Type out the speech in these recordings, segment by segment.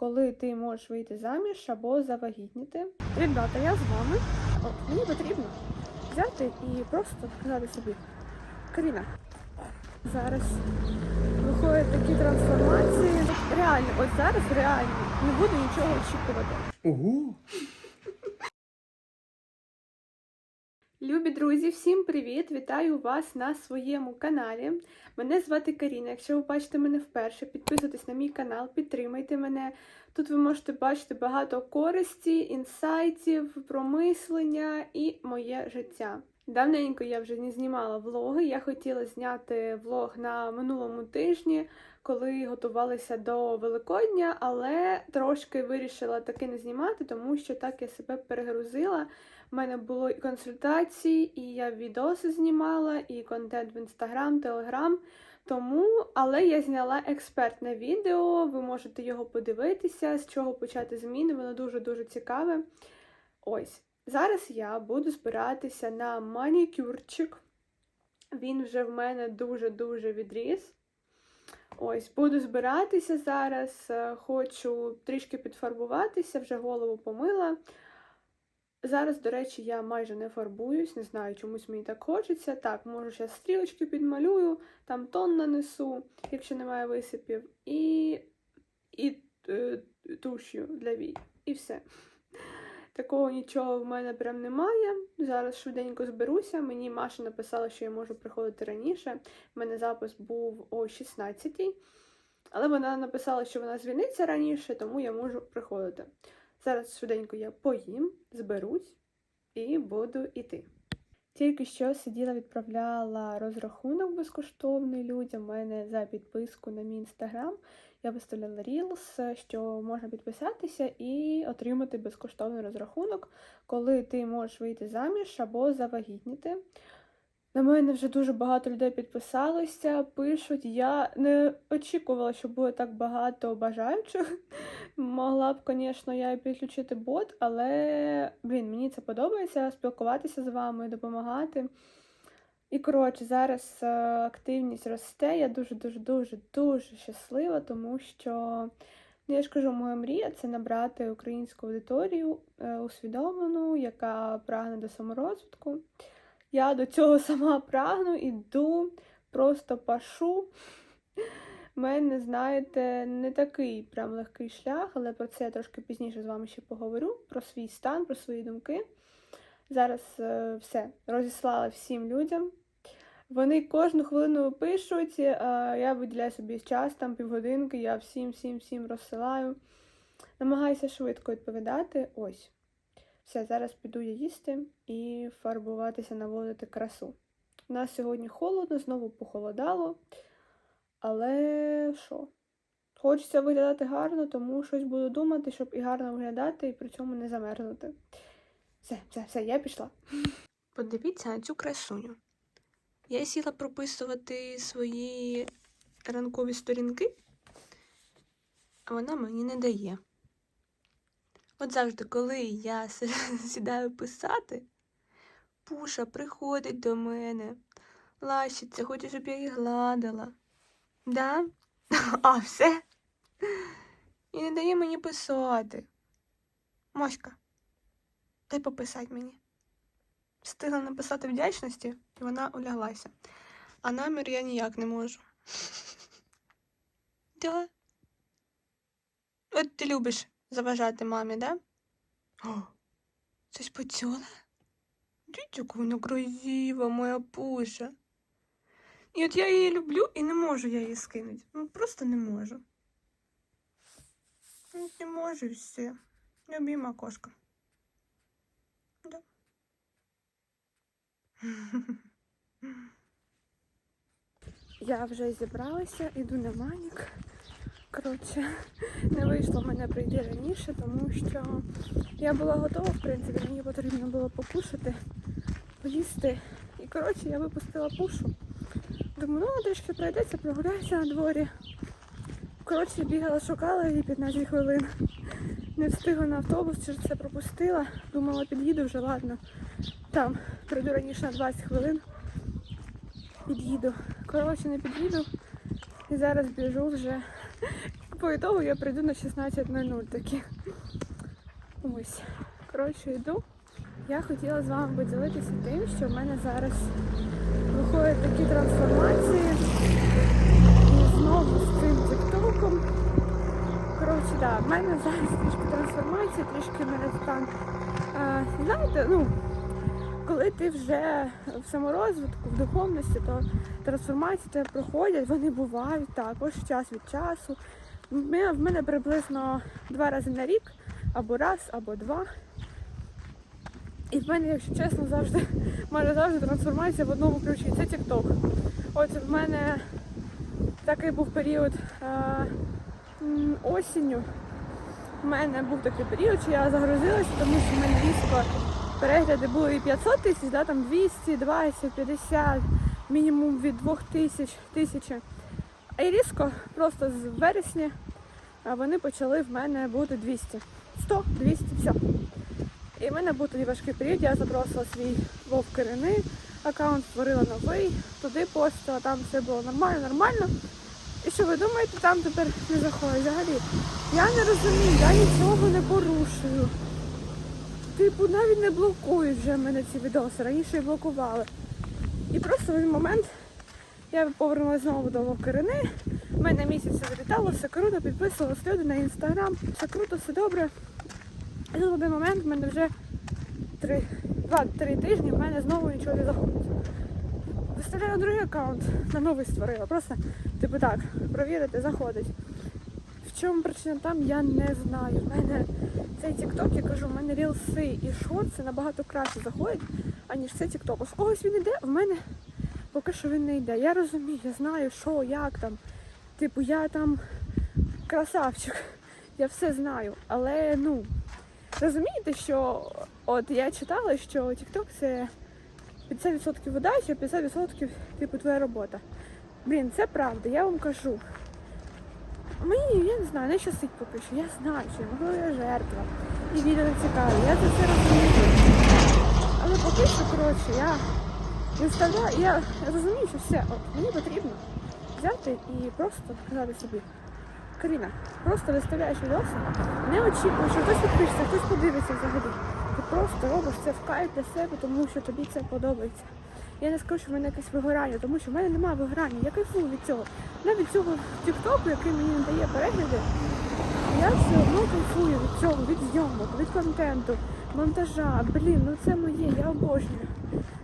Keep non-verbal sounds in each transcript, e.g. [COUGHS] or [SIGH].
коли ти можеш вийти заміж або завагітніти. Ребята, я з вами. О, мені потрібно взяти і просто сказати собі. Каріна, зараз виходять такі трансформації. Реально, от зараз реально не буду нічого очікувати. Ого! Любі друзі, всім привіт! Вітаю вас на своєму каналі. Мене звати Каріна. Якщо ви бачите мене вперше, підписуйтесь на мій канал, підтримайте мене. Тут ви можете бачити багато користі, інсайтів, промислення і моє життя. Давненько я вже не знімала влоги. Я хотіла зняти влог на минулому тижні, коли готувалася до Великодня, але трошки вирішила таки не знімати, тому що так я себе перегрузила. У мене було і консультації, і я відоси знімала, і контент в інстаграм, телеграм. Тому, але я зняла експертне відео, ви можете його подивитися, з чого почати зміни, воно дуже-дуже цікаве. Ось, зараз я буду збиратися на манікюрчик. Він вже в мене дуже-дуже відріс. Ось, буду збиратися зараз, е, хочу трішки підфарбуватися, вже голову помила. Зараз, до речі, я майже не фарбуюсь, не знаю, чомусь мені так хочеться. Так, можу зараз стрілочки підмалюю, там тон нанесу, якщо немає висипів, і, і е, туш'ю для вій. І все. Такого нічого в мене прям немає. Зараз швиденько зберуся. Мені Маша написала, що я можу приходити раніше. У мене запис був о 16-й. Але вона написала, що вона звільниться раніше, тому я можу приходити. Зараз швиденько я поїм, зберусь і буду йти. Тільки що сиділа, відправляла розрахунок безкоштовний людям. У мене за підписку на мій інстаграм. Я виставляла Reels, що можна підписатися і отримати безкоштовний розрахунок, коли ти можеш вийти заміж або завагітніти. На мене вже дуже багато людей підписалося, пишуть. Я не очікувала, що буде так багато бажаючих. [LAUGHS] Могла б, звісно, я і підключити бот, але блін, мені це подобається спілкуватися з вами, допомагати. І коротше, зараз е, активність росте. Я дуже дуже дуже дуже щаслива, тому що ну, я ж кажу, моя мрія це набрати українську аудиторію е, усвідомлену, яка прагне до саморозвитку. Я до цього [LAUGHS] сама прагну, іду, просто пашу. У мене, знаєте, не такий прям легкий шлях, але про це я трошки пізніше з вами ще поговорю, про свій стан, про свої думки. Зараз е, все розіслала всім людям. Вони кожну хвилину пишуть, е, я виділяю собі час, там півгодинки, я всім, всім, всім розсилаю. Намагаюся швидко відповідати. Ось. Все, зараз піду я їсти і фарбуватися, наводити красу. У нас сьогодні холодно, знову похолодало. Але що? Хочеться виглядати гарно, тому щось буду думати, щоб і гарно виглядати, і при цьому не замерзнути. Все, все, все, я пішла. Подивіться на цю красуню. Я сіла прописувати свої ранкові сторінки, а вона мені не дає. От завжди, коли я [LAUGHS] сідаю писати, пуша приходить до мене, лащиться, хоче, щоб я її гладила. Да? [LAUGHS] А все? І не дає мені писати. Моська, дай пописати мені. Встигла написати вдячності, і вона уляглася. А намір я ніяк не можу. [LAUGHS] Да. От ти любиш заважати мамі, да? О, щось почула? Яка вона красива, моя пуша. І от я її люблю і не можу я її скинути. Ну, просто не можу. Ну, Не можу і все. Любима кошка. Да. [LAUGHS] Я вже зібралася, іду на манік. Коротше, [LAUGHS] не вийшло мене прийти раніше, тому що я була готова, в принципі, мені потрібно було покушати, поїсти. І коротше, я випустила пушу. Думаю, ну трішки пройдеться, прогуляюся на дворі. Коротше, бігала, шукала її 15 хвилин. Не встигла на автобус, через це пропустила. Думала, під'їду вже, ладно. Там прийду раніше на 20 хвилин. Під'їду. Коротше, не під'їду. І зараз біжу вже по ітогу я прийду на 16.00 таки. Ось. Коротше, йду. Я хотіла з вами поділитися тим, що в мене зараз виходять такі трансформації. І знову з цим тіктоком. Коротше, да, в мене зараз трішки трансформація, трішки мене стан. Знаєте, ну, коли ти вже в саморозвитку, в духовності, то трансформації тебе проходять, вони бувають також час від часу. В мене, приблизно два рази на рік, або раз, або два. І в мене, якщо чесно, завжди майже завжди трансформація в одному ключі. Це TikTok. От в мене такий був період е, осінню. У мене був такий період, що я загрузилася, тому що в мене різко перегляди були і 500 тисяч, да, там 200, 20, 50, мінімум від 2 тисяч, тисячі. І різко просто з вересня вони почали в мене бути 200. 100, 200, все. І в мене був тоді важкий період, я забросила свій вовкирини аккаунт, створила новий, туди постила, там все було нормально, нормально. І що ви думаєте, там тепер не заходить взагалі? Я не розумію, я нічого не порушую. Типу, навіть не блокують вже мене ці відоси, раніше блокували. І просто в один момент я повернулася знову до Вовкарини. У мене місяць все все круто, підписувалися люди на інстаграм, все круто, все добре. І тут в один момент в мене вже три, два-три тижні в мене знову нічого не заходить. Виставляю другий аккаунт, на новий створила. Просто, типу так, провірити, заходить. В чому причина там, я не знаю. В мене цей TikTok, я кажу, в мене рілси і шорти набагато краще заходять, аніж цей TikTok. З когось він йде, в мене поки що він не йде. Я розумію, я знаю, що, як там. Типу, я там красавчик, я все знаю. Але ну, розумієте, що от я читала, що TikTok це 50% удачі, а 50% типу твоя робота. Блін, це правда, я вам кажу. Мені, я не знаю, не щастить поки що. Я знаю, що можливо я жертва. І відео не цікаві. Я це все розумію. Але поки що, коротше, я виставляю, я розумію, що все, от мені потрібно взяти і просто сказати собі. Каріна, просто виставляєш відоси, не очікуй, що хтось підпишеться, хтось подивиться взагалі. Ти просто робиш це в кайф для себе, тому що тобі це подобається. Я не скажу, що в мене якесь вигорання, тому що в мене немає вигорання. Я кайфую від цього. Навіть цього тіктоку, який мені не дає перегляди, я все одно кайфую від цього, від зйомок, від контенту, монтажа. Блін, ну це моє, я обожнюю.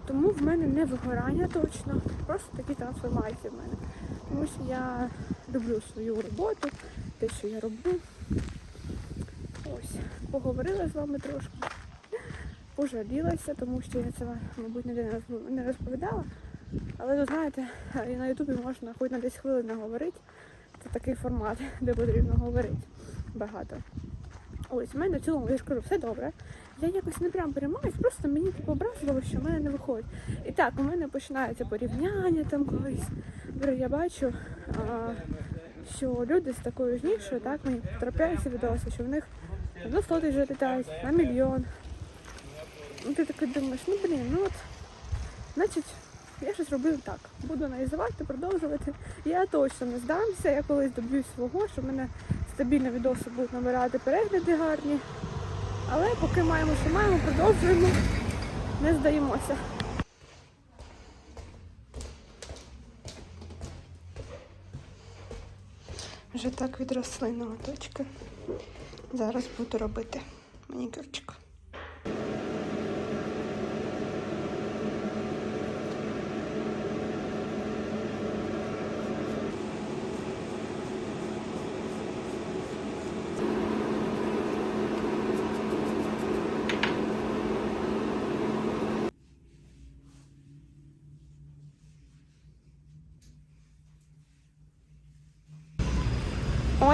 Тому в мене не вигорання точно, просто такі трансформації в мене. Тому що я люблю свою роботу, те, що я роблю. Ось, поговорила з вами трошки, пожалілася, тому що я це, мабуть, не розповідала. Але ви знаєте, і на Ютубі можна хоч на 10 хвилин говорити. Це такий формат, де потрібно говорити багато. Ось, в мене в цілому, я ж кажу, все добре. Я якось не прям переймаюсь, просто мені типу образливо, що в мене не виходить. І так, у мене починаються порівняння там колись. Я бачу, а, що люди з такою ж нішою, так, мені трапляються відоси, що в них до 100 тисяч літають, на мільйон. Ну ти такий думаєш, ну блін, ну от, значить, я щось робив так. Буду аналізувати, продовжувати. Я точно не здамся, я колись доб'юсь свого, що в мене стабільно відоси будуть набирати перегляди гарні. Але поки маємо, що маємо, продовжуємо, не здаємося. Вже так відросли ноготочки. Зараз буду робити манікюрчик.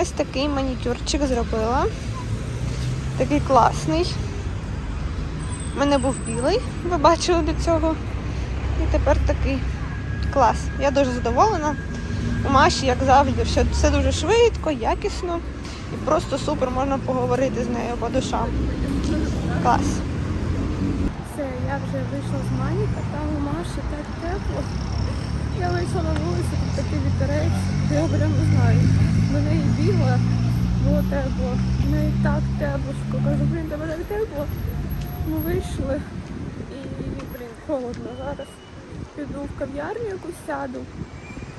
Ось такий манікюрчик зробила. Такий класний. У мене був білий, ви бачили до цього. І тепер такий клас. Я дуже задоволена. У Маші, як завжди, все, все дуже швидко, якісно. І просто супер можна поговорити з нею по душам. Клас. Все, я вже вийшла з маніка, там у Маші так тепло. Я вийшла на вулицю, тут такий вітерець. Я прям не знаю. Мене і бігла, було тепло. Мене і так тепло. Кажу, блін, тебе так тепло. Ми вийшли і, блін, холодно зараз. Піду в кав'ярню якусь сяду.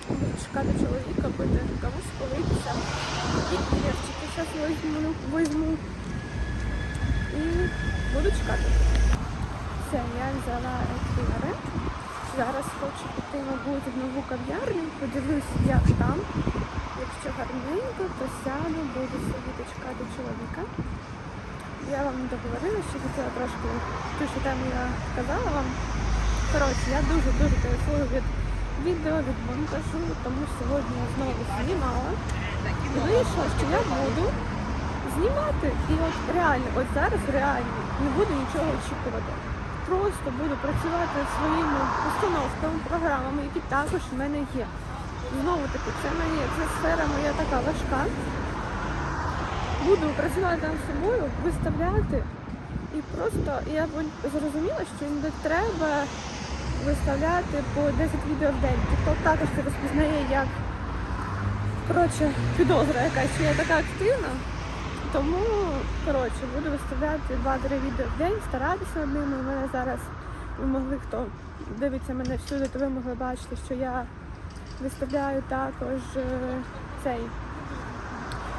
Буду чекати чоловіка, пити комусь политися. І перчики зараз візьму, візьму. І буду чекати. Все, я взяла еклери. Зараз хочу піти, мабуть, в нову кав'ярню, подивлюсь, як там. Якщо гарненько, то сяду, буду сидіти чекати чоловіка. Я вам договорила, що хотіла трошки ту, що тему я казала вам. Коротше, я дуже-дуже кайфую від відео, від монтажу, тому сьогодні я знову знімала. І вийшло, що я буду знімати. І от реально, от зараз реально не буду нічого очікувати. Просто буду працювати своїми установками, програмами, які також в мене є. Знову таки, це моє, це сфера моя така важка. Буду працювати над собою, виставляти. І просто я зрозуміла, що не треба виставляти по 10 відео в день. TikTok також це розпізнає як коротше, підозра якась, що я така активна. Тому, коротше, буду виставляти 2-3 відео в день, старатися над ними. У мене зараз ви могли, хто дивиться мене всюди, то ви могли бачити, що я виставляю також е, цей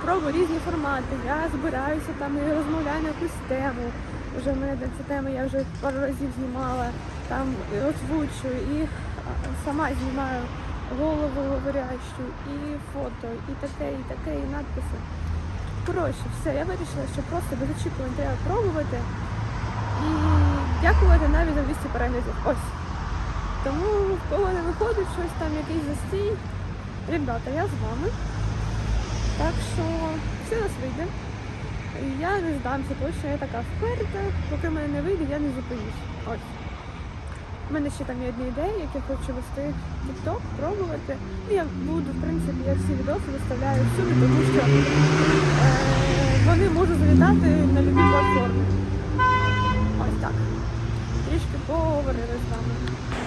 пробую різні формати. Я збираюся там і розмовляю на якусь тему. Вже в мене ця тема я вже пару разів знімала, там і озвучую, і сама знімаю голову говорящу, і фото, і таке, і таке, і надписи. Коротше, все, я вирішила, що просто без очікувань треба пробувати і дякувати навіть за 200 переглядів. Ось. Тому в кого не виходить щось там, якийсь застій. Ребята, я з вами. Так що все нас вийде. Я не здамся, точно я така вперта. Поки мене не вийде, я не зупинюсь. Ось. У мене ще там є одні ідеї, які хочу вести в TikTok, пробувати. І я буду, в принципі, я всі відоси виставляю всюди, тому що залітати на любі платформі. Ось так. Трішки поговорили з вами.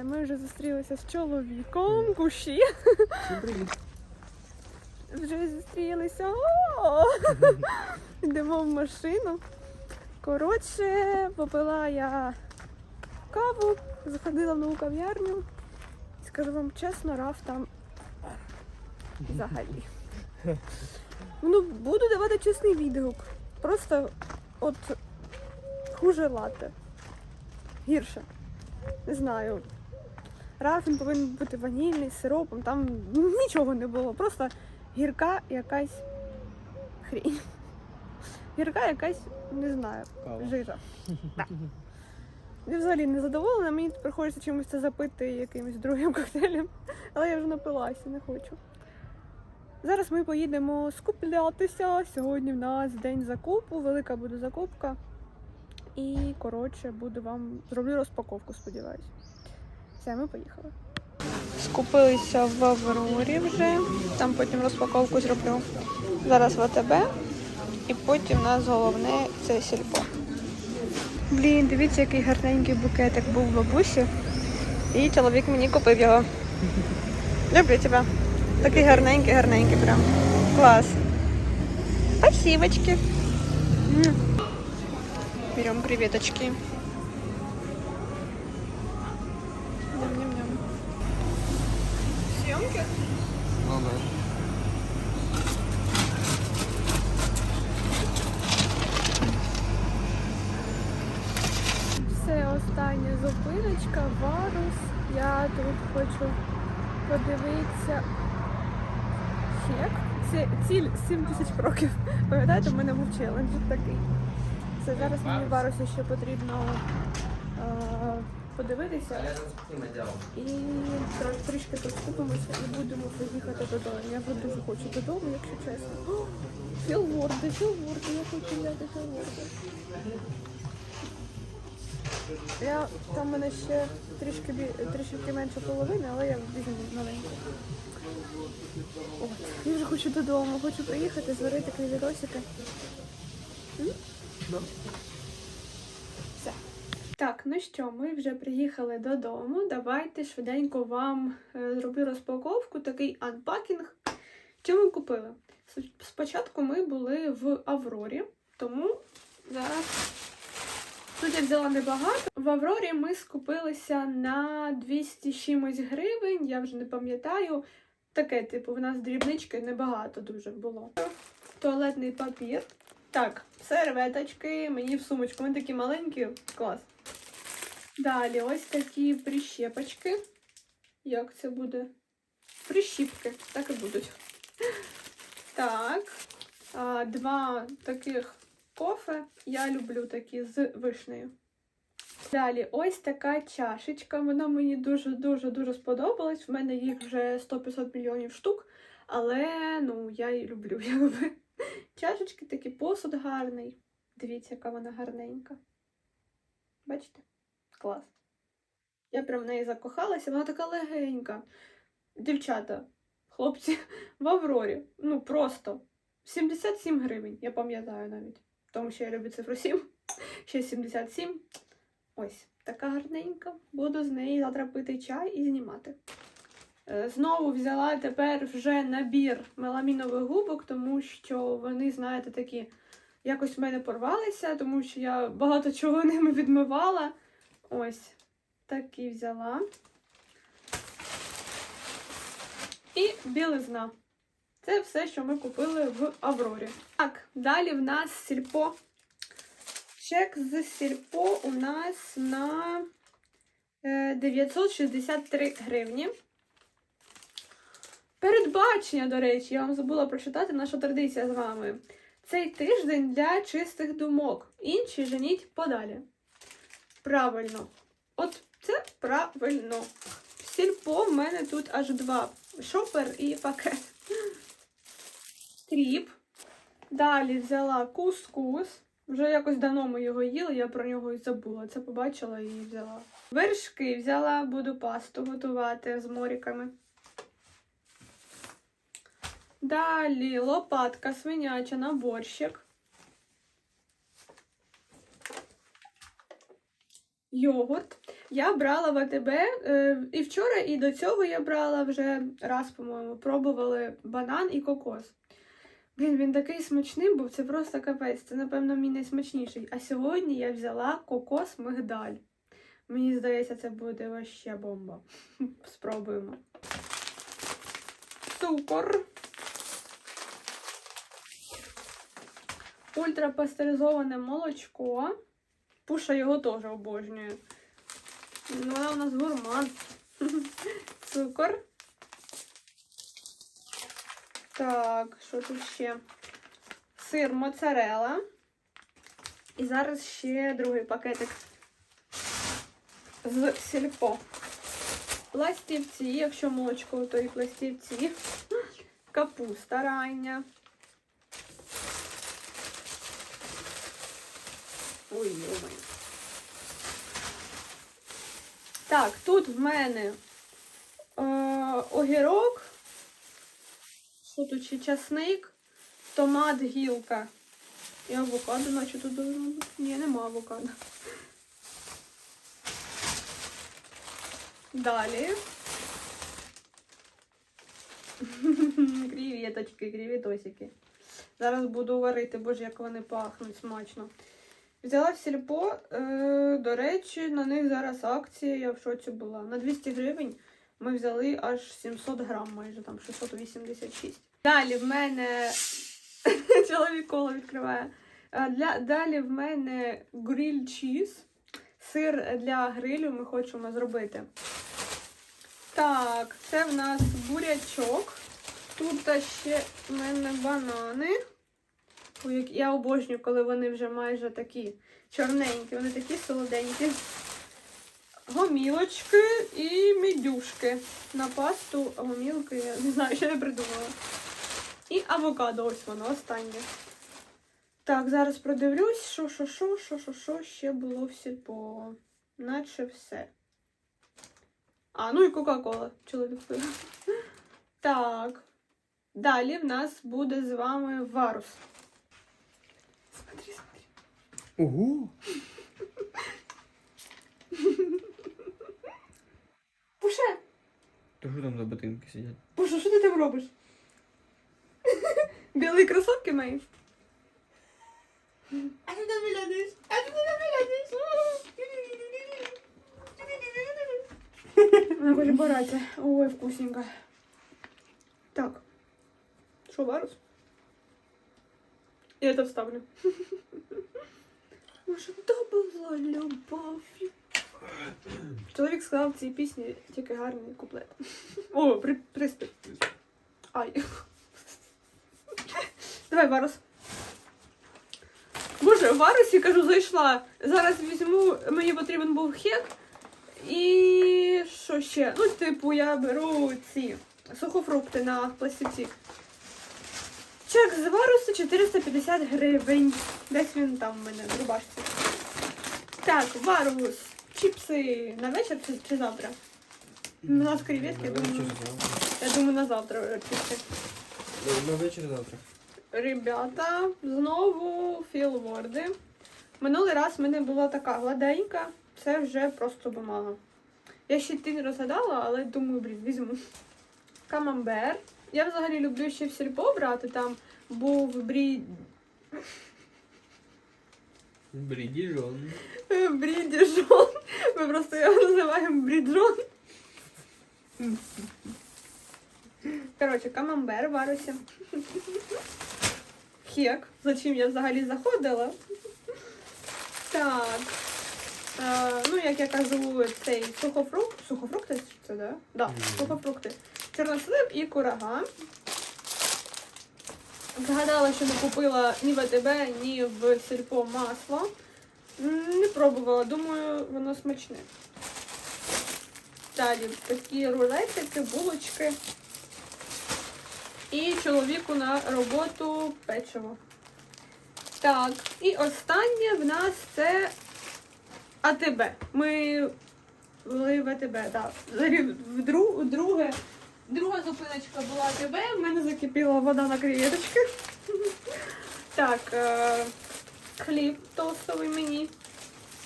Все, ми вже зустрілися з чоловіком, куші. Вже зустрілися. О! [LAUGHS] Йдемо в машину. Коротше, попила я каву, заходила в нову кав'ярню. Скажу вам чесно, раф там взагалі. Ну, буду давати чесний відгук. Просто от хуже лате. Гірше. Не знаю. Він повинен бути ванільний, з сиропом, там нічого не було. Просто гірка якась хрінь. Гірка якась, не знаю, жижа. [LAUGHS] Так. Я взагалі не задоволена, мені приходиться чимось це запити якимось другим [LAUGHS] коктейлем, але я вже напилася, не хочу. Зараз ми поїдемо скуплятися. Сьогодні в нас день закупу, велика буде закупка. І, коротше, буду вам зроблю розпаковку, сподіваюся. Все, ми поїхали. Скупилися в Аврорі вже, там потім розпаковку зроблю. Зараз в АТБ, і потім у нас головне це сільпо. Блін, дивіться, який гарненький букетик був в бабусі. І чоловік мені купив його. Люблю тебе. Такий гарненький, гарненький прям. Клас. Спасибочки. М. Берем креветочки. Ну да. Це остання зупиночка, Варус. Я тут хочу подивитися. Чек. Це ціль 7 тисяч кроків. Пам'ятаєте, в мене був челендж такий. Це зараз мені Варусі ще потрібно подивитися. І трішки поступимося і будемо поїхати додому. Я от дуже хочу додому, якщо чесно. Філворди, філворди, я хочу взяти філворди. Я там в мене ще трішки трішки менше половини, але я візьму маленьку. От. Я вже хочу додому, хочу приїхати, зварити квітосики. Так, ну що, ми вже приїхали додому. Давайте швиденько вам е, зроблю розпаковку, такий анпакінг. Що ми купили? Спочатку ми були в Аврорі, тому зараз Тут я взяла небагато. В Аврорі ми скупилися на 200 чимось гривень, я вже не пам'ятаю. Таке, типу, в нас дрібнички небагато дуже було. Туалетний папір. Так, серветочки, мені в сумочку. Вони такі маленькі, клас. Далі ось такі прищепочки. Як це буде? Прищіпки, так і будуть. Так. Два таких кофе. Я люблю такі з вишнею. Далі, ось така чашечка. Вона мені дуже-дуже дуже сподобалась. В мене їх вже 100-500 мільйонів штук. Але ну, я її люблю. [LAUGHS] Якби. Чашечки такі, посуд гарний. Дивіться, яка вона гарненька. Бачите? Клас. Я прям в неї закохалася, вона така легенька. Дівчата, хлопці, в Аврорі. Ну просто 77 гривень, я пам'ятаю навіть. Тому що я люблю цифру 7. Ще 77. Ось, така гарненька. Буду з неї завтра пити чай і знімати. Е, Знову взяла тепер вже набір меламінових губок, тому що вони, знаєте, такі якось в мене порвалися, тому що я багато чого ними відмивала. Ось, такі взяла. І білизна. Це все, що ми купили в Аврорі. Так, далі в нас сільпо. Чек з сільпо у нас на е, 963 гривні. Передбачення, до речі, я вам забула прочитати наша традиція з вами. Цей тиждень для чистих думок. Інші женіть подалі. Правильно. От це правильно. Сільпо в мене тут аж два. Шопер і пакет. Кріп. Далі взяла кускус. Вже якось давно ми його їли, я про нього і забула. Це побачила і взяла. Вершки взяла, буду пасту готувати з моріками. Далі лопатка свиняча на борщик. Йогурт. Я брала в АТБ е, і вчора, і до цього я брала вже раз, по-моєму, пробували банан і кокос. Блін, він такий смачний був, це просто капець. Це, напевно, мій найсмачніший. А сьогодні я взяла кокос мигдаль. Мені здається, це буде вообще бомба. [LAUGHS] Спробуємо. Цукор. Ультрапастеризоване молочко. Пуша його теж обожнює. Ну, Вона у нас гурман. [LAUGHS] Цукор. Так, що тут ще? Сир моцарела. І зараз ще другий пакетик з сільпо. Пластівці, якщо молочко, то і пластівці. Капуста рання. Ой, йомай. Так, тут в мене е, огірок. Тут часник, томат, гілка. І авокадо, наче тут должно. Ні, нема авокадо. Далі. [LAUGHS] Креветочки, креветосики. Зараз буду варити, боже, як вони пахнуть смачно. Взяла в сільпо, е, до речі, на них зараз акція, я в шоці була. На 200 гривень ми взяли аж 700 грам, майже там 686. Далі в мене [LAUGHS] чоловік коло відкриває. Для, далі в мене гриль чіз. Сир для грилю ми хочемо зробити. Так, це в нас бурячок. Тут ще в мене банани. Я обожнюю, коли вони вже майже такі чорненькі, вони такі солоденькі. Гомілочки і мідюшки. На пасту гомілки, я не знаю, що я придумала. І авокадо, ось воно останнє. Так, зараз продивлюсь, що, що, що, що, що, що ще було в сільпо. Наче все. А, ну і Кока-Кола. Чоловік. Так. Далі в нас буде з вами варус. Смотри, смотри. Ого! Пуше! То що там за ботинки сидять? Боже, що ти там робиш? [LAUGHS] Білі кросовки мої? А ти там виглядаєш? А ти там виглядаєш? Вона хоче боротися. Ой, вкусненько. Так. Що, варус? Я это вставлю. [LAUGHS] Може, то була любов. [COUGHS] Чоловік сказав в цій пісні тільки гарний куплет. [LAUGHS] О, при, приспів. Ай. [LAUGHS] Давай, Варус. Боже, в Варусі, кажу, зайшла. Зараз візьму, мені потрібен був хек. І що ще? Ну, типу, я беру ці сухофрукти на пластиці. Чек з Варусу 450 гривень. Десь він там в мене в рубашці. Так, Варус. Чіпси на вечір чи, чи завтра? У нас креветки, я думаю, я думаю, на завтра чіпси. На вечір завтра. Ребята, знову філворди. Минулий раз в мене була така гладенька, це вже просто бумага. Я ще ти не розгадала, але думаю, блін, візьму. Камамбер. Я взагалі люблю ще в сільпо брати, там був брі... Брідіжон. брідіжон. Ми просто його називаємо бріджон. Коротше, камамбер варюся. Хек, за чим я взагалі заходила. Так. Е, ну, як я кажу, цей сухофрукт. Сухофрукти це, да? Да, сухофрукти. Чорнослив і курага. Згадала, що не купила ні в АТБ, ні в сільпо масло. Не пробувала, думаю, воно смачне. Далі такі рулетики, булочки. І чоловіку на роботу печиво. Так, і останнє в нас це АТБ. Ми були в АТБ, так. Вдру- Друге, друга зупиночка була АТБ, в мене закипіла вода на креветочки. [LAUGHS] Так, е, хліб тостовий мені.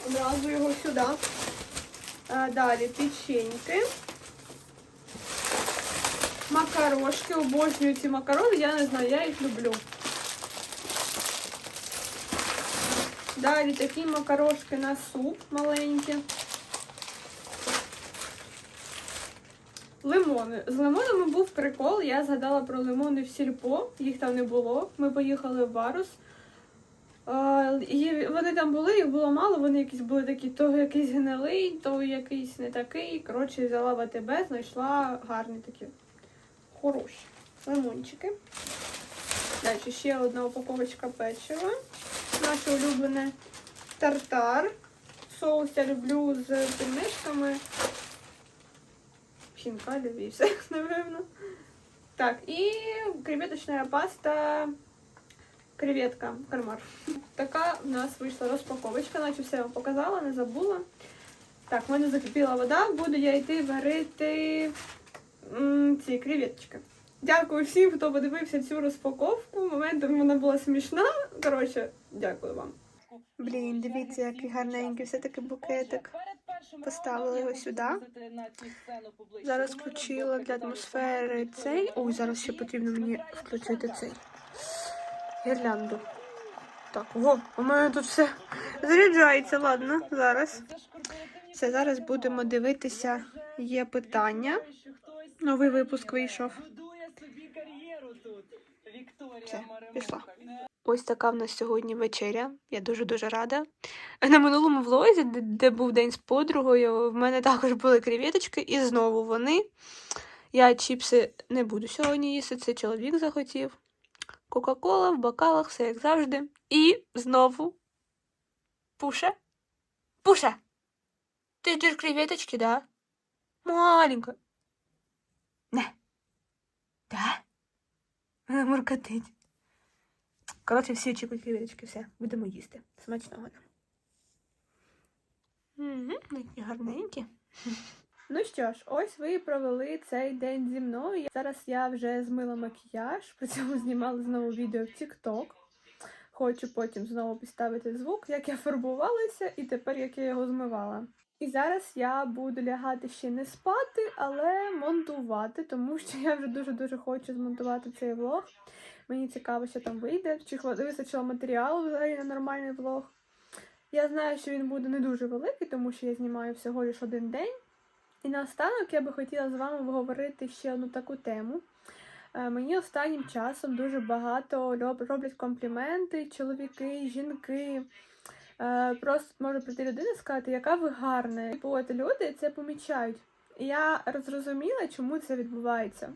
Одразу його сюди. Е, Далі печеньки. Макарошки. Обожнюю ці макарони, я не знаю, я їх люблю. Далі такі макарошки на суп маленькі. Лимони. З лимонами був прикол. Я згадала про лимони в сільпо, їх там не було. Ми поїхали в Варус. А, і вони там були, їх було мало, вони якісь були такі, то якийсь гнилий, то якийсь не такий. Коротше, взяла в АТБ, знайшла гарні такі хороші лимончики. Далі ще одна упаковочка печива. Наше улюблене тартар. Соус я люблю з пельмешками. Хінкалі і все, [LAUGHS] напевно. Так, і креветочна паста. Креветка, кальмар. [LAUGHS] Така в нас вийшла розпаковочка, наче все вам показала, не забула. Так, в мене закипіла вода, буду я йти варити ці креветочки. Дякую всім, хто подивився цю розпаковку. Моментом вона була смішна. Коротше, дякую вам. Блін, дивіться, який гарненький все-таки букетик. Поставила його сюди. Зараз включила для атмосфери цей. Ой, зараз ще потрібно мені включити цей гірлянду. Так, о, у мене тут все заряджається, ладно, зараз. Все, зараз будемо дивитися Є питання. Новий випуск вийшов. Все, пішла. Ось така в нас сьогодні вечеря. Я дуже-дуже рада. На минулому влозі, де, де був день з подругою, в мене також були креветочки, і знову вони. Я чіпси не буду сьогодні їсти, це чоловік захотів. Кока-кола в бокалах, все як завжди. І знову Пуша. Пуша! Ти ждеш креветочки, да? Маленька. Не. Да? Вона муркотить. Коротше, всі очікують креветочки, все, будемо їсти. Смачного нам. Угу, які гарненькі. Ну що ж, ось ви провели цей день зі мною. Зараз я вже змила макіяж, при цьому знімала знову відео в TikTok. Хочу потім знову підставити звук, як я фарбувалася, і тепер як я його змивала. І зараз я буду лягати ще не спати, але монтувати, тому що я вже дуже-дуже хочу змонтувати цей влог. Мені цікаво, що там вийде, чи вистачило матеріалу взагалі на нормальний влог. Я знаю, що він буде не дуже великий, тому що я знімаю всього лише один день. І наостанок я би хотіла з вами обговорити ще одну таку тему. Е, Мені останнім часом дуже багато роблять компліменти, чоловіки, жінки. Е, Просто може прийти людина і сказати, яка ви гарна. От люди це помічають. І я зрозуміла, чому це відбувається.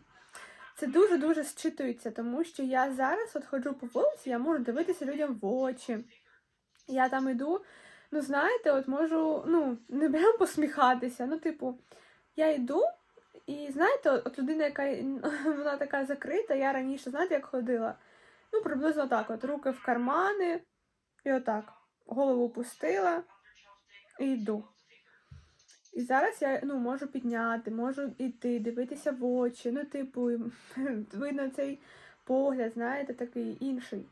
Це дуже-дуже зчитується, тому що я зараз от ходжу по вулиці, я можу дивитися людям в очі. Я там іду, ну знаєте, от можу, ну, не прям посміхатися. Ну, типу, я йду, і знаєте, от, людина, яка [LAUGHS] вона така закрита, я раніше, знаєте, як ходила? Ну, приблизно так: от руки в кармани, і отак. Голову опустила і йду. І зараз я ну, можу підняти, можу йти, дивитися в очі. Ну, типу, [LAUGHS] видно цей погляд, знаєте, такий інший.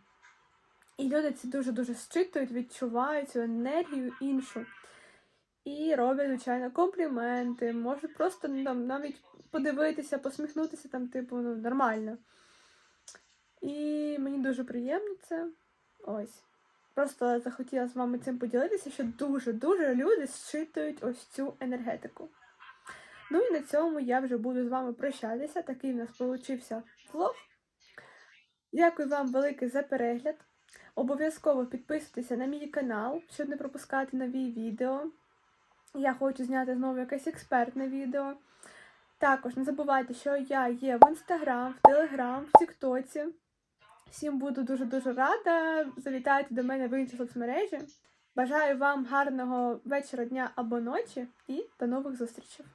І люди це дуже-дуже зчитують, відчувають цю енергію іншу. І роблять, звичайно, компліменти, можуть просто ну, там, навіть подивитися, посміхнутися, там, типу, ну, нормально. І мені дуже приємно це. Ось. Просто захотіла з вами цим поділитися, що дуже-дуже люди зчитують ось цю енергетику. Ну і на цьому я вже буду з вами прощатися. Такий в нас получився влог. Дякую вам велике за перегляд. Обов'язково підписуйтеся на мій канал, щоб не пропускати нові відео. Я хочу зняти знову якесь експертне відео. Також не забувайте, що я є в інстаграм, в телеграм, в Тіктоці. Всім буду дуже-дуже рада. Завітайте до мене в інші соцмережі. Бажаю вам гарного вечора, дня або ночі і до нових зустрічей!